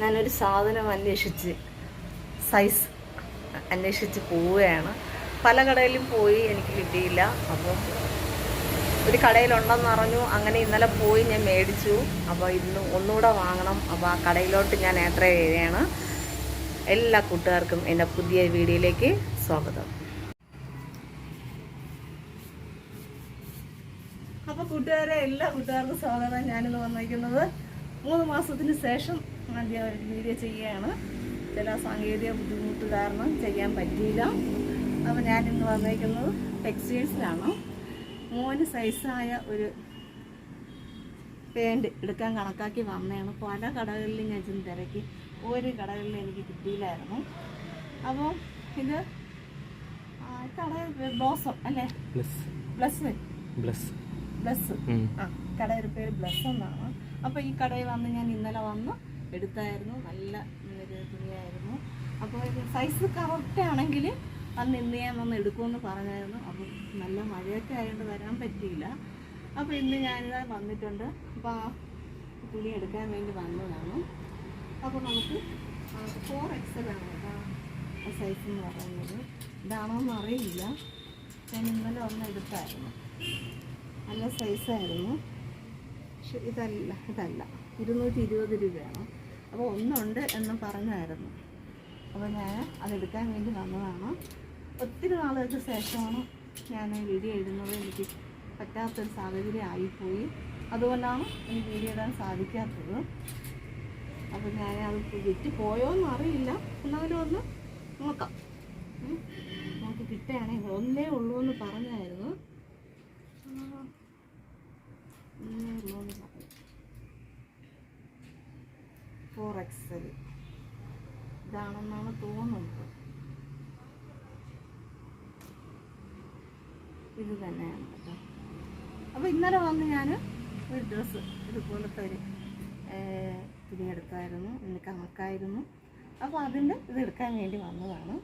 ഞാനൊരു സാധനം അന്വേഷിച്ച് സൈസ് അന്വേഷിച്ച് പോവുകയാണ്. പല കടയിലും പോയി എനിക്ക് കിട്ടിയില്ല. അപ്പം ഒരു കടയിലുണ്ടെന്ന് അറിഞ്ഞു. അങ്ങനെ ഇന്നലെ പോയി ഞാൻ മേടിച്ചു. അപ്പോൾ ഇന്ന് ഒന്നുകൂടെ വാങ്ങണം. അപ്പോൾ ആ കടയിലോട്ട് ഞാൻ യാത്ര ചെയ്യുകയാണ്. എല്ലാ കൂട്ടുകാർക്കും എന്റെ പുതിയ വീഡിയോയിലേക്ക് സ്വാഗതം. അപ്പോൾ കൂട്ടുകാരെ എല്ലാ കൂട്ടുകാർക്കും സ്വാഗതം. ഞാനിന്ന് വന്നിരിക്കുന്നത് മൂന്ന് മാസത്തിന് ശേഷം ആദ്യം ഒരു വീഡിയോ ചെയ്യുകയാണ്. ചില സാങ്കേതിക ബുദ്ധിമുട്ട് കാരണം ചെയ്യാൻ പറ്റിയില്ല. അപ്പോൾ ഞാനിന്ന് വന്നേക്കുന്നത് ടെക്സ്റ്റൈൽസിലാണ്. മോന് സൈസായ ഒരു പേന്റ് എടുക്കാൻ കണക്കാക്കി വന്നതാണ്. പല കടകളിലും ഞാൻ ചെന്ന് തിരക്കി. ഒരു കടകളിലും എനിക്ക് കിട്ടിയില്ലായിരുന്നു. അപ്പോൾ ഇത് കട ബ്ലോസം അല്ലേ? ബ്ലസ്. ബ്ലസ്. ബ്ലസ്. ബ്ലസ്. ആ. കടയുടെ പേര് ബ്ലസ് എന്നാണ്. അപ്പോൾ ഈ കടയിൽ വന്ന് ഞാൻ ഇന്നലെ വന്ന് എടുത്തായിരുന്നു. നല്ല ഒരു തുണിയായിരുന്നു. അപ്പോൾ സൈസ് കറക്റ്റ് ആണെങ്കിൽ അന്ന് ഇന്ന് ഞാൻ വന്ന് എടുക്കുമെന്ന് പറഞ്ഞായിരുന്നു. അപ്പോൾ നല്ല മഴയൊക്കെ ആയതുകൊണ്ട് വരാൻ പറ്റിയില്ല. അപ്പോൾ ഇന്ന് ഞാനിതാ വന്നിട്ടുണ്ട്. അപ്പോൾ ആ തുണി എടുക്കാൻ വേണ്ടി വന്നതാണ്. അപ്പോൾ നമുക്ക് ഫോർ എക്സൽ ആണ് ആ സൈസ് എന്ന് പറയുന്നത്. ഇതാണോ എന്ന് അറിയില്ല. ഞാൻ ഇന്നലെ ഒന്ന് എടുത്തായിരുന്നു. നല്ല സൈസായിരുന്നു പക്ഷെ ഇതല്ല ഇതല്ല. ഇരുന്നൂറ്റി ഇരുപത് രൂപയാണ്. അപ്പോൾ ഒന്നുണ്ട് എന്ന് പറഞ്ഞായിരുന്നു. അപ്പോൾ ഞാൻ അതെടുക്കാൻ വേണ്ടി വന്നതാണ്. ഒത്തിരി നാളുകൾക്ക് ശേഷമാണ് ഞാൻ വീഡിയോ ഇടുന്നത്. എനിക്ക് പറ്റാത്തൊരു സാഹചര്യം ആയിപ്പോയി. അതുകൊണ്ടാണ് എനിക്ക് വീഡിയോ ഇടാൻ സാധിക്കാത്തത്. അപ്പോൾ ഞാൻ അത് വിറ്റ് പോയോ എന്ന് അറിയില്ല എന്നാലും ഒന്ന് നോക്കാം. നമുക്ക് കിട്ടുകയാണെങ്കിൽ ഒന്നേ ഉള്ളൂ എന്ന് പറഞ്ഞായിരുന്നു ആ, ഒന്നേ ഉള്ളൂ എന്ന് പറഞ്ഞു ഫോർ എക്സൽ ഇതാണെന്നാണ് തോന്നുന്നത്. ഇത് തന്നെയാണ് കേട്ടോ. അപ്പോൾ ഇന്നലെ വന്ന് ഞാൻ ഒരു ഡ്രസ്സ് ഇതുപോലത്തെ ഒരു ഏർ, തുണി എടുത്തായിരുന്നു ഇന്ന് കണക്കായിരുന്നു. അപ്പോൾ അതിന്റെ ഇത് എടുക്കാൻ വേണ്ടി വന്നതാണ്.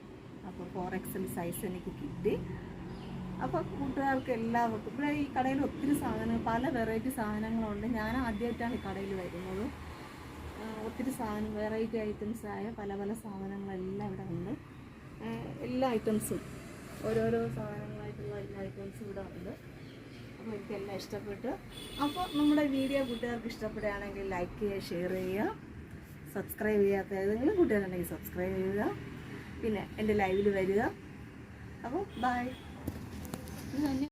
അപ്പോൾ ഫോർ എക്സൽ സൈസ് എനിക്ക് കിട്ടി. അപ്പോൾ കൂട്ടുകാർക്ക് എല്ലാവർക്കും ഇവിടെ ഈ കടയിൽ ഒത്തിരി സാധനങ്ങൾ പല വെറൈറ്റി സാധനങ്ങളുണ്ട്. ഞാൻ ആദ്യമായിട്ടാണ് ഈ കടയിൽ വരുന്നത്. ഒത്തിരി സാധനം വെറൈറ്റി ആയ പല പല സാധനങ്ങളെല്ലാം ഇവിടെ ഉണ്ട്. എല്ലാ ഐറ്റംസും ഓരോരോ സാധനങ്ങളായിട്ടുള്ള എല്ലാ ഐറ്റംസും ഇവിടെ ഉണ്ട്. അപ്പോൾ എനിക്കെല്ലാം ഇഷ്ടപ്പെട്ടു. അപ്പോൾ നമ്മുടെ വീഡിയോ കൂട്ടുകാർക്ക് ഇഷ്ടപ്പെടുകയാണെങ്കിൽ ലൈക്ക് ചെയ്യുക ഷെയർ ചെയ്യുക സബ്സ്ക്രൈബ് ചെയ്യാത്ത ഏതെങ്കിലും കൂട്ടുകാരുണ്ടെങ്കിൽ സബ്സ്ക്രൈബ് ചെയ്യുക. പിന്നെ എന്റെ ലൈവിൽ വരിക. അപ്പോൾ ബൈ